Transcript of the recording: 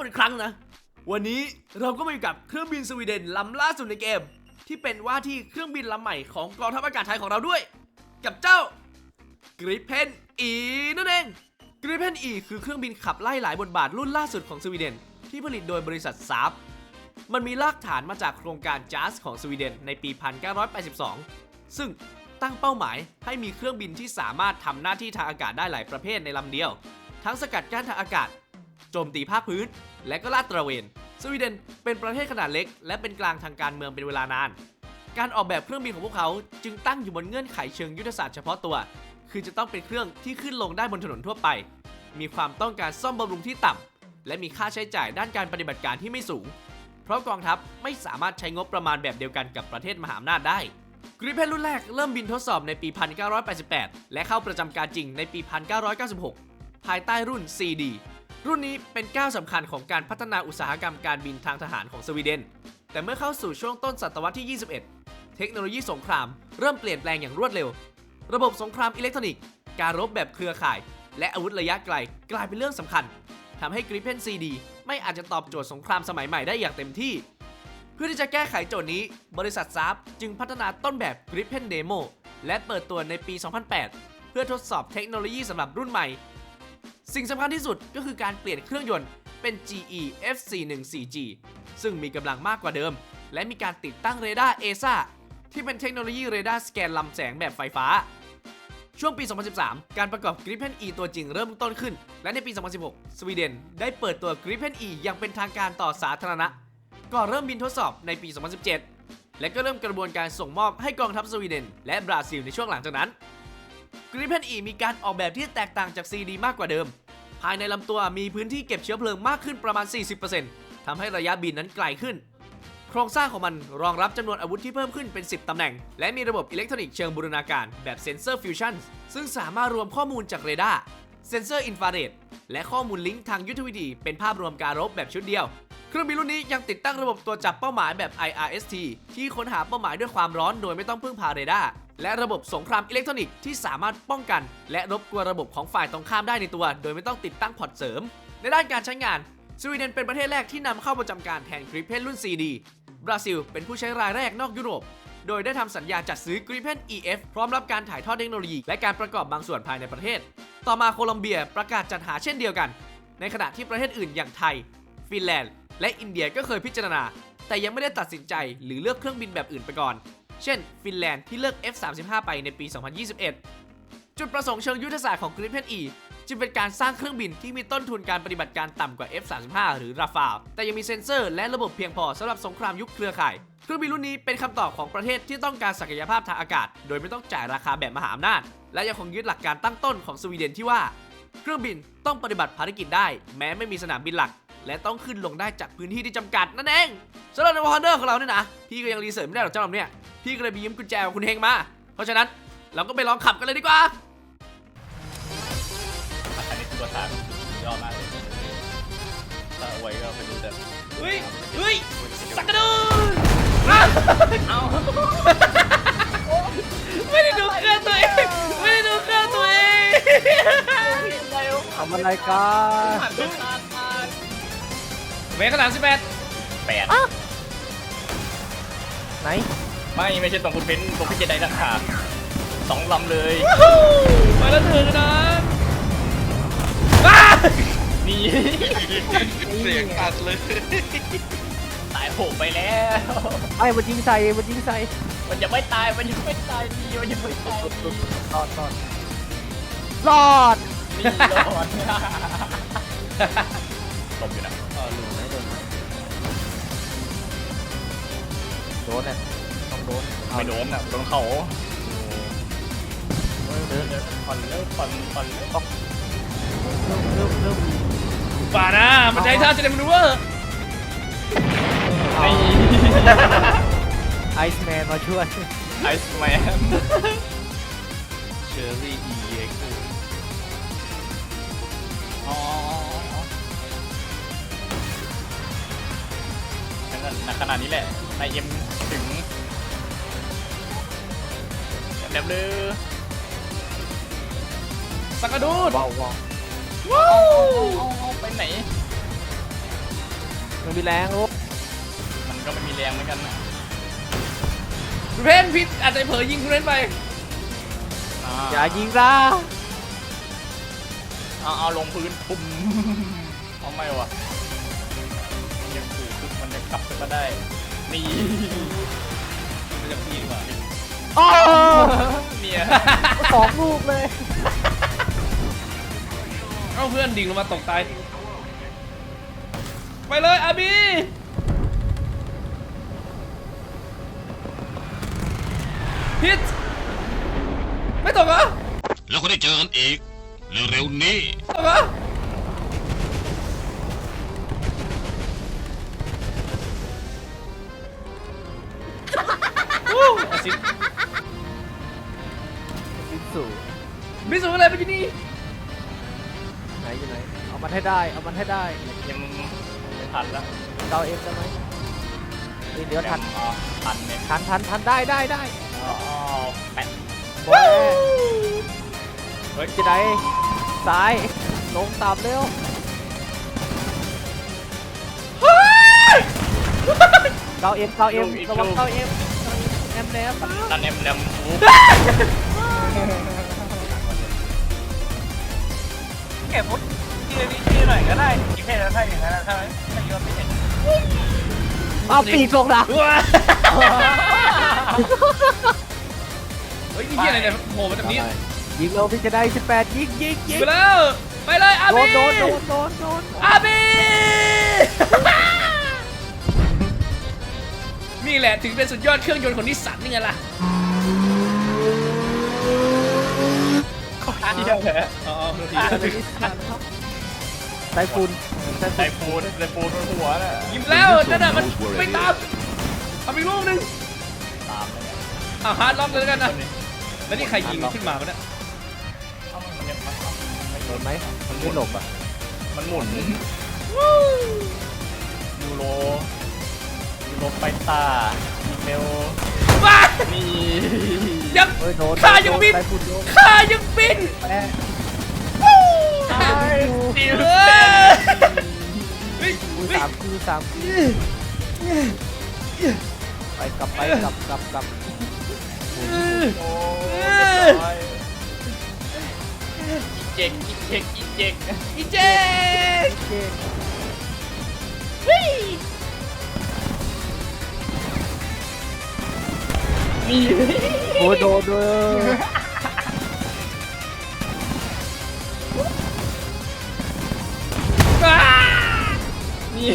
คนอีกครั้งนะ วันนี้เราก็มาอยู่กับเครื่องบินสวีเดนลำล่าสุดในเกม ที่เป็นว่าที่เครื่องบินลำใหม่ของกองทัพอากาศไทยของเราด้วย กับเจ้ากริเพนอีนั่นเองกริเพนอีคือเครื่องบินขับไล่หลายบทบาทรุ่นล่าสุดของสวีเดน ที่ผลิตโดยบริษัทซาบมันมีรากฐานมาจากโครงการ JAS ของสวีเดนในปี 1982 ซึ่งตั้งเป้าหมายให้มีเครื่องบินที่สามารถทำหน้าที่ทางอากาศได้หลายประเภทในลำเดียว ทั้งสกัดกั้นทางอากาศ โจมตีภาคพื้น และก็ลาดตระเวน สวีเดนเป็นประเทศขนาดเล็ก และเป็นกลางทางการเมืองเป็นเวลานาน การออกแบบเครื่องบินของพวกเขาจึงตั้งอยู่บนเงื่อนไขเชิงยุทธศาสตร์เฉพาะตัว คือจะต้องเป็นเครื่องที่ขึ้นลงได้บนถนนทั่วไป มีความต้องการซ่อมบำรุงที่ต่ำและมีค่าใช้จ่ายด้านการปฏิบัติการที่ไม่สูง เพราะกองทัพไม่สามารถใช้งบประมาณแบบเดียวกันกับประเทศมหาอำนาจได้กริเพนรุ่นแรกเริ่มบินทดสอบในปี 1988 และเข้าประจำการจริงในปี 1996 ภายใต้รุ่น CD รุ่นนี้เป็นก้าวสำคัญของการพัฒนาอุตสาหกรรมการบินทางทหารของสวีเดน แต่เมื่อเข้าสู่ช่วงต้นศตวรรษที่ 21 เทคโนโลยีสงครามเริ่มเปลี่ยนแปลงอย่างรวดเร็ว ระบบสงครามอิเล็กทรอนิกส์ การรบแบบเครือข่าย และอาวุธระยะไกลกลายเป็นเรื่องสำคัญทำให้ Gripen CD ไม่อาจจะตอบโจทย์สงครามสมัยใหม่ได้อย่างเต็มที่ เพื่อที่จะแก้ไขโจทย์นี้ บริษัทซาบจึงพัฒนาต้นแบบ Gripen Demo และเปิดตัวในปี 2008 เพื่อทดสอบเทคโนโลยีสำหรับรุ่นใหม่ สิ่งสำคัญที่สุดก็คือการเปลี่ยนเครื่องยนต์เป็น GE F414G ซึ่งมีกำลังมากกว่าเดิม และมีการติดตั้งเรดาร์ ESA ที่เป็นเทคโนโลยีเรดาร์สแกนลำแสงแบบไฟฟ้า ช่วงปี 2013 การประกอบ Gripen E ตัวจริงเริ่มต้นขึ้น และในปี 2016 สวีเดนได้เปิดตัว Gripen E อย่างเป็นทางการต่อสาธารณะก่อนเริ่มบินทดสอบในปี 2017 และก็เริ่มกระบวนการส่งมอบให้กองทัพสวีเดนและบราซิลในช่วงหลังจากนั้น Gripen E มีการออกแบบที่แตกต่างจาก CD มากกว่าเดิม ภายในลำตัวมีพื้นที่เก็บเชื้อเพลิงมากขึ้นประมาณ 40%ทำให้ระยะบินนั้นไกลขึ้น โครงสร้างของมันรองรับจำนวนอาวุธที่เพิ่มขึ้นเป็น 10ตำแหน่ง และมีระบบอิเล็กทรอนิกส์เชิงบูรณาการแบบเซนเซอร์ฟิวชั่นซึ่งสามารถรวมข้อมูลจากเรดาร์เซนเซอร์อินฟราเรดและข้อมูลลิงก์ทางยุทธวิธีเป็นภาพรวมการรบแบบชุดเดียว เครื่องบินรุ่นนี้ยังติดตั้งระบบตัวจับเป้าหมายแบบ IRST ที่ค้นหาเป้าหมายด้วยความร้อนโดยไม่ต้องพึ่งพาเรดาร์ และระบบสงครามอิเล็กทรอนิกส์ที่สามารถป้องกัน และรบกวนระบบของฝ่ายตรงข้ามได้ในตัว โดยไม่ต้องติดตั้งพอร์ตเสริม ในด้านการใช้งานสวีเดนเป็นประเทศแรกที่นำเข้าประจำการแทนกริปเพนรุ่น CD บราซิล เป็นผู้ใช้รายแรกนอกยุโรป โดยได้ทำสัญญาจัดซื้อ Gripen EF พร้อมรับการถ่ายทอดเทคโนโลยี และการประกอบบางส่วนภายในประเทศ ต่อมาโคลอมเบียประกาศจัดหาเช่นเดียวกัน ในขณะที่ประเทศอื่นอย่างไทย ฟินแลนด์ และอินเดียก็เคยพิจารณา แต่ยังไม่ได้ตัดสินใจหรือเลือกเครื่องบินแบบอื่นไปก่อน เช่น ฟินแลนด์ที่เลือก F35 ไปในปี 2021 จุดประสงค์เชิงยุทธศาสตร์ของ Gripen E จึงเป็นการสร้างเครื่องบินที่มีต้นทุนการปฏิบัติการต่ำกว่า F35 หรือ Rafale แต่ยังมีเซ็นเซอร์และระบบเพียงพอสำหรับสงครามยุคเครือข่าย เครื่องบินรุ่นนี้เป็นคำตอบของประเทศที่ต้องการศักยภาพทางอากาศ โดยไม่ต้องจ่ายราคาแบบมหาอำนาจ และยังคงยึดหลักการตั้งต้นของสวีเดนที่ว่า เครื่องบินต้องปฏิบัติภารกิจได้ แม้ไม่มีสนามบินหลัก และต้องขึ้นลงได้จากพื้นที่ที่จำกัดนั่นเองสำหรับในวอร์เดอร์ของเราเนี่ยนะพี่ก็ยังรีเสิร์ชไม่ได้หรอกเจ้าลำเนี่ยพี่ก็เลยไปยืมกุญแจของคุณเฮงมา เพราะฉะนั้นเราก็ไปลองขับกันเลยดีกว่าอาคารนี้ตัวทางยอดมากเลยถ้าเอาไว้ก็ไปดูแต่เฮ้ยเฮ้ยสักกระดูเอาไม่ได้ดูเครื่องตัวเองไม่ได้ดูเครื่องตัวเองทำอะไรกัน ผ่านไปผ่านผ่านเมฆขนาดสิบแปดแปดไหนไม่ไม่ใช่ตรงคุณเพ้นตรงพี่เจไดราคาสองลำเลยมาแล้วถึงนะนี่เสียงตัดเลยตายโหงไปแล้วไอ้มันยิงใส่มันยิงใส่มันยังไม่ตายมันยังไม่ตายดีมันยังไม่ตายดีรอดรอดรอดนี่รอดหลบอยู่นะโดนไหมโดนไดนเนี่ยต้องโดนไม่โดนอะโดนเขาเดินเดินผ่อนเลิกผ่อนผ่อนเลิกเริ่มเริ่มป่านะ มันใช้ท่าเจเดมนูเวอร์ไอ้ไอซ์แมนมาช่วยไอซ์แมนเชอรี่อีเอ็กซ์อ๋อนั่นน่ะขนาดนี้แหละ นายเอ็มถึงแดบเลยสักกระดูดว้าวว้าวว้าวไปไหน มันมีแรงลูกมันก็ไม่มีแรงเหมือนกันนะคุณเพนพิษอาจจะเผลอยิงคุณเพนไปอย่ายิงนะเอาเอาลงพื้นปุ๊บเอาไม่วะมันยังคือปุ๊บมันยังกลับขึ้นมาได้ นี่มันจะพีกว่าโอ้เนี่ยสองลูกเลยเอ้าเพื่อนดิ่งลงมาตกตายไปเลยอาบีพิษไม่ตกเหรอแล้วก็ได้เจอกันอีกเร็วๆนี้ตกเหรอ มิสูอะไรไปที่นี่ไหนอยู่ไหนเอามันให้ได้ เอามันให้ได้ยังไม่ทันแล้วเราเองได้ไหมเฮ้ยเดี๋ยวทัน อ๋อทันเนี่ยทันทันทันได้ได้ได้อ๋อแปะบอยเฮ้ยจะได้ซ้าย ลงต่ำเร็วเกาเอ็มเกาเอ็มระวังเกาเอ็มแอมแนมดันเอ็มแนมปุ๊ เก็บพุทธชื่อนี้ชื่อหน่อยก็ได้อีกแค่นั้นถ้าอย่างนั้นนะถ้าถ้าโยนไม่เห็นเอาปีกลงนะเฮ้ยนี่เหี้ยอะไรเนี่ยโผล่มาจากนี้ยิงเราพี่จะได้18ยิงยิงยิงไปแล้วไปเลยอาโดบีนโดนโดนโดนโดนอาบีนี่แหละถึงเป็นสุดยอดเครื่องยนต์ของนิสสันนี่ไงล่ะ เที่ยวแหละอ๋อโทษทีไต้ฝุ่นไตปูนไตปูนบนหัวน่ะยิ้มแล้วนั่นน่ะมันไม่ตามทำอีกลูกหนึงตามเลยเนี่ยอะฮาร์ดล็อกเลยแล้วกันนะคนนี้แล้วนี่ใครยิงขึ้นมาปะเนี่ยเอ้ามันยังมันไม่โดโดนนไหมมันไม่หลบอะมันหมุนยูโรยูโรไปตาอีเมล ว้านี่ยังเฮ้ยโดนข้ายังบินไต้ฝุ่นโดนข้ายังบินแปะดิวเออเฮ้ยอุ้ยเฮ้ยสามคือสามคือไปกลับไปกลับกลับกลับโอ้ยเจ๊กอีเจ๊กอีเจ๊กอีเจเก่ง นี่โอ้ยโดนด้วยว้านี่